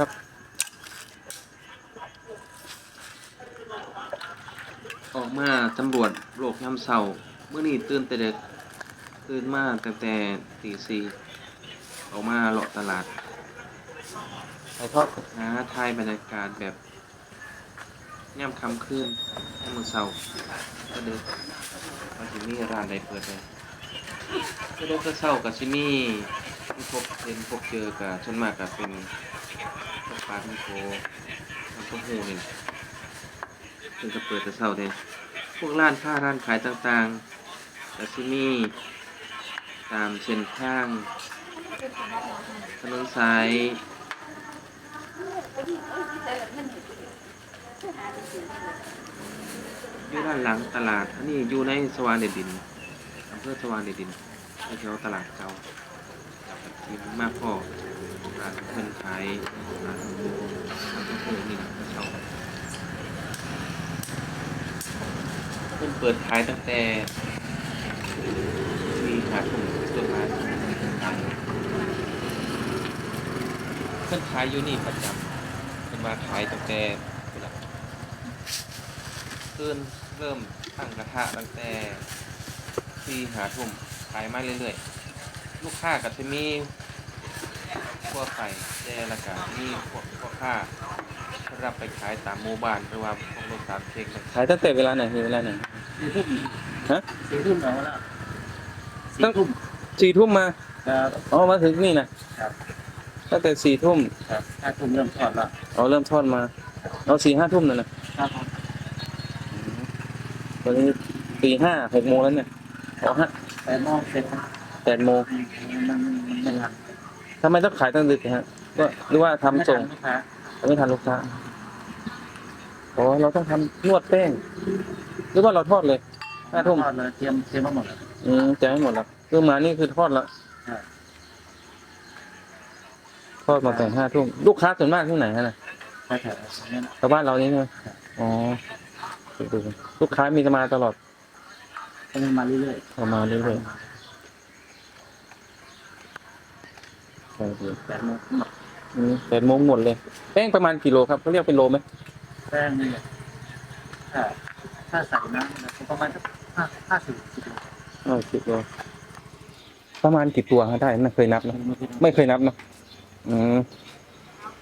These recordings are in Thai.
ครับออกมาตำรวจโลกยามเช้าเมื่อนี้ตื่นแต่เด็กตื่นมาตั้งแต่ตีสี่ออกมาเลาะตลาดไปทอดหาทายบรรยากาศแบบย่ำค่ำคืนย่ำมื้อเช้าก็เด็กว่าสิมีร้านใดเปิดเลยก็เด็กก็เช้ากับสิมีที่พบเห็นพบเจอกับส่วนมากก็เป็นพวก ปลาท่องโกน้ำเต้าหู้นี่ซึ่งก็เปิดแต่เช้าเด้พวกร้านค้าร้านขายต่างๆแต่ที่นี่ตามเส้นทาง ถนนสายอยู่ด้านหลังตลาด อันนี้อยู่ในสว่างเด็ดดินอำเภอสว่างเด็ดดินแถวตลาดเก่าแบบที่มากพอร้านเพิ่นขายร้านร้านข้าวโพดนี่นะเช้า เปิดขายตั้งแต่มีหาถุงต้นไม้เพิ่นขายอยู่นี่ประจำเพิ่นมาขายตั้งแต่เพิ่นเริ่มตั้งกระทะตั้งแต่ที่หาทุ่มขายมาเรื่อยๆ ลูกค้าก็จะมีพวกไก่แจแล้วก็มีพวกพ่อค้า รับไปขายตามหมู่บ้านหรือว่าพวกรถตามเช็คขายตั้งแต่เวลาไหนถึงเวลาไหน สี่ทุ่มฮะ สี่ทุ่มเอาละตั้สี่งทุ่มสี่ทุ่มมาครับ อ๋อมาถึงนี่นะครับ ตั้งแต่สี่ทุ่มครับห้าทุ่มเริ่มทอดละเอาเริ่มทอดมาเอาสี่ห้าทุ่มนั่นนะครับผมตอนนี้ตีห้าหกโมงแล้วเนี่ยอ๋อฮะแปดโมงเสร็จครับแปดโมงมันมันไม่ทันทำไมต้องขายตั้งดึกฮะก็หรือว่าทำส่งไม่ทันลูกค้า ไม่ทันลูกค้า อ๋อเราต้องทำนวดแป้ง หรือว่าเราทอดเลยห้าทุ่มทอดเลยเตรียมเตรียมมาหมดแล้ว อืมจะให้หมดแล้วคือมานี่คือทอดแล้วครับทอดมาแต่ห้าทุ่มลูกค้าส่วนมากที่ไหนฮะน่ะ ไปแถวนี้นะ ชาวบ้านเรานี่ใช่ไหมอ๋อลูกค้ามีจะมาตลอดก็มีมาเรื่อยเอามาเรื่อยๆใช่ครับๆแปดโมงหมดอืมแปดโมงหมดเลย แป้งประมาณกี่โลครับเขาเรียกเป็นโลไหม แป้งนี่ถ้าถ้าใส่น้ำนะประมาณสักห้าห้าสิบสิบโลอ๋อสิบโลประมาณกี่ตัวฮะได้ไม่เคยนับนะไม่เคยนับเนอะอืม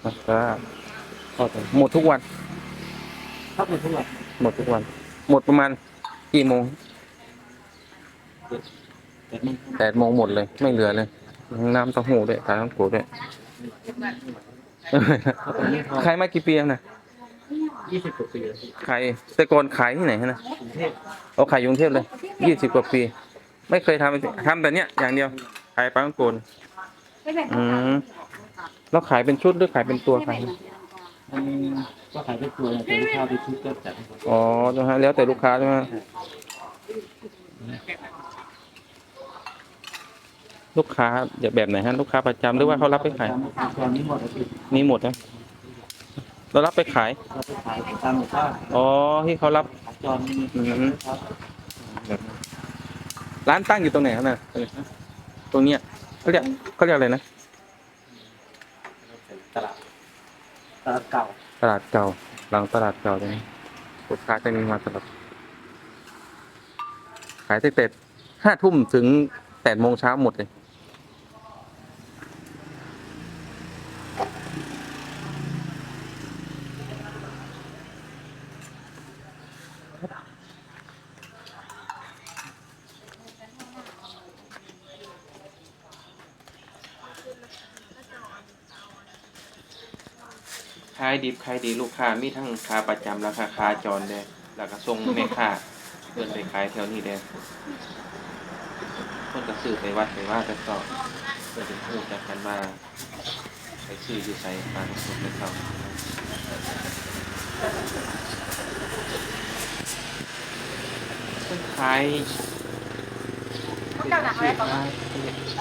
นะครับก็หมดทุกวันถ้าหมดทุกวันหมดทุกวัน หมดประมาณกี่โมงแปดโมงแปดโมงหมดเลย ไม่เหลือเลย น้ำเต้าหู้ด้วยตาน้ำโขด้วยขายมากี่ปีแล้วนะ ยี่สิบกว่าปีแล้วขายแต่ก่อนขายที่ไหนฮะนะกรุงเทพเอาขายอยกรุงเทพเลยยี่สิบกว่าปี ไม่เคยทำทำแต่เนี้ยอย่างเดียวขายปลาต้องโกนอืมแล้วขายเป็นชุดหรือขายเป็นตัวขายมันก็ขายได้ตัวแต่ลูกค้าไปชุดก็จัดให้หมดอ๋อนะฮะแล้วแต่ลูกค้าใช่ไหมลูกค้าแบบไหนฮะลูกค้าประจำหรือว่าเขารับไปขายตอนนี้หมดแล้วพี่ มีหมดนะ เรารับไปขาย เราไปขายตามหมู่บ้านอ๋อ ที่เขารับขาจรมีอืมครับร้านตั้งอยู่ตรงไหนครับน่ะตรงเนี้ยเขาเรียกเขาเรียกอะไรนะ ตลาดตลาดเก่าตลาดเก่า หลังตลาดเก่าตรงนี้ลูกค้าจะมีมาตลอดขายตั้งแต่ห้าทุ่มถึงแปดโมงเช้าหมดเลยายดิบขายดีลูกค้ามีทั้งค้าประจำและค้าค้าจรเด้แล้วก็ส่งแม่ค้าเพิ่นไปขายแถวนี้เด้คนก็ซื้อไปวัดไปว่าแต่ก็เพิ่นเป็นฮู้จักกันมาไปซื้ออยู่ไสมาทุกคนเลยเขาเพิ่นขายเจ้าหนักอะไรก่อน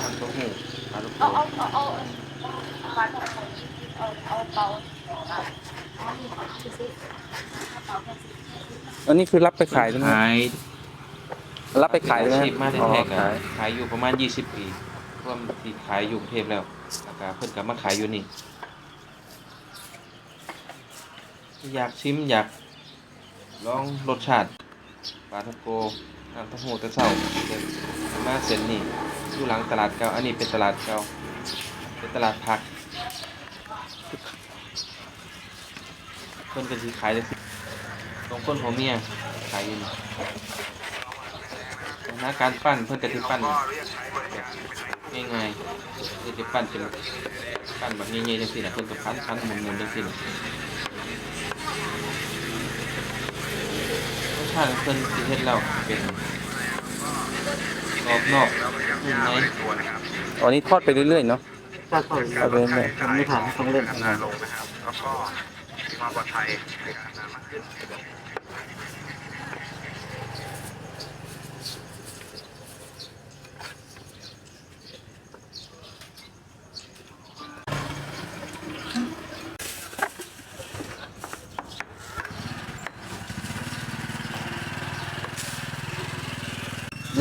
ทำตัวหูปลาลูกโป่เอางเอาเอาเอาปลาเอาเอาเปา อันนี้คือรับไปขายใช่ไหมขายรับไปขายใช่ไหมอาชีพมาอ๋อแท้ๆก็ขายขายอยู่ประมาณ 20 ปีรวมที่ขายอยู่กรุงเทพแล้วแล้วก็เพิ่นก็มาขายอยู่นี่ อยากชิมอยากลองรสชาติปลาทังโกน้ำเต้าหู้แต่เช้าเดินมาเส้นนี่อยู่หลังตลาดเก่าอันนี้เป็นตลาดเก่าเป็นตลาดผัก เพิ่นก็สิขายได้สิตรงต้นหัวเมียขายอยู่นี่หน้าการปั้นเพิ่นก็สิปั้นแบบง่ายๆคือสิปั้นเป็นปั้นแบบง่ายๆจังซี่น่ะเพิ่นก็พันๆหมุนๆจังซี่น่ะรสชาติเพิ่นสิเฮ็ดแล้วเป็นกรอบนอกนุ่มในอ๋อนี่ทอดไปเรื่อยๆเนาะถ้าเขาเอาไปเลยทำไม่ผ่านต้องเล่น อ่า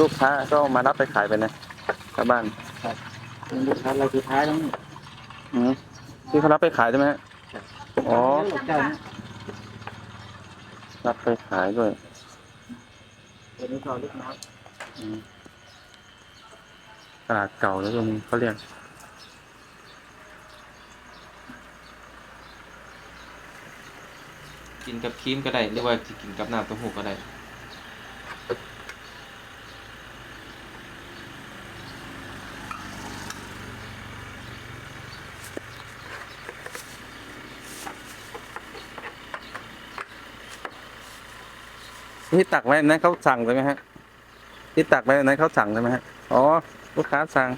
ลูกค้าก็มารับไปขายไปนะชาวบ้านเป็นลูกค้ารายสุดท้ายแล้วนี่อืมที่เขารับไปขายใช่ไหมฮะ อ๋อเจ้านี้รับไปขายด้วยตัวนี้ก็เล็กน้อยอืมตลาดเก่าแล้วตรงนี้เขาเรียกกินกับครีมก็ได้หรือว่าสิกินกับน้ำเต้าหู้ก็ได้ ที่ตักไว้นั้นเขาสั่งใช่ไหมฮะ ที่ตักไว้นั้นเขาสั่งใช่ไหมฮะ อ๋อ ลูกค้าสั่ง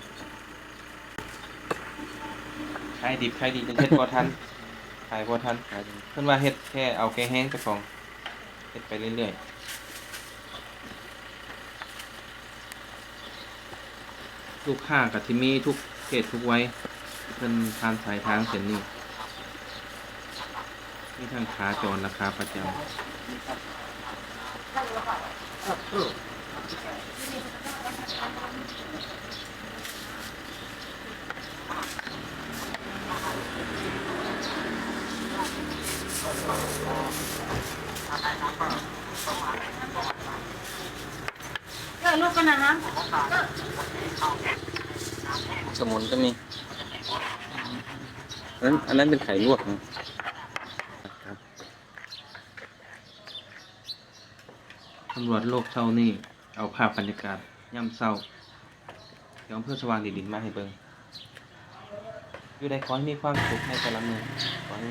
ขายดิบขายดีจนเฮ็ดบ่ทันขายบ่ทันขายเพิ่นว่าเฮ็ดแค่เอาแค่แห้งแต่ของเฮ็ดไปเรื่อยๆลูกค้าก็สิมีทุกเพศทุกวัยเพิ่นทานสายทางเส้นนี้มีทั้งขาจรราคาประจำ เออลูกกันนะฮะสมุนก็มีอันนั้นอันนั้นเป็นไข่ลวกนะ ตำรวจโลกเท่านี้ เอาภาพบรรยากาศย่ำเศร้าย้อนเพื่อสว่างดีดินมาให้เบิงอยู่ในขอให้มีความสุขในแต่ละมือขอให้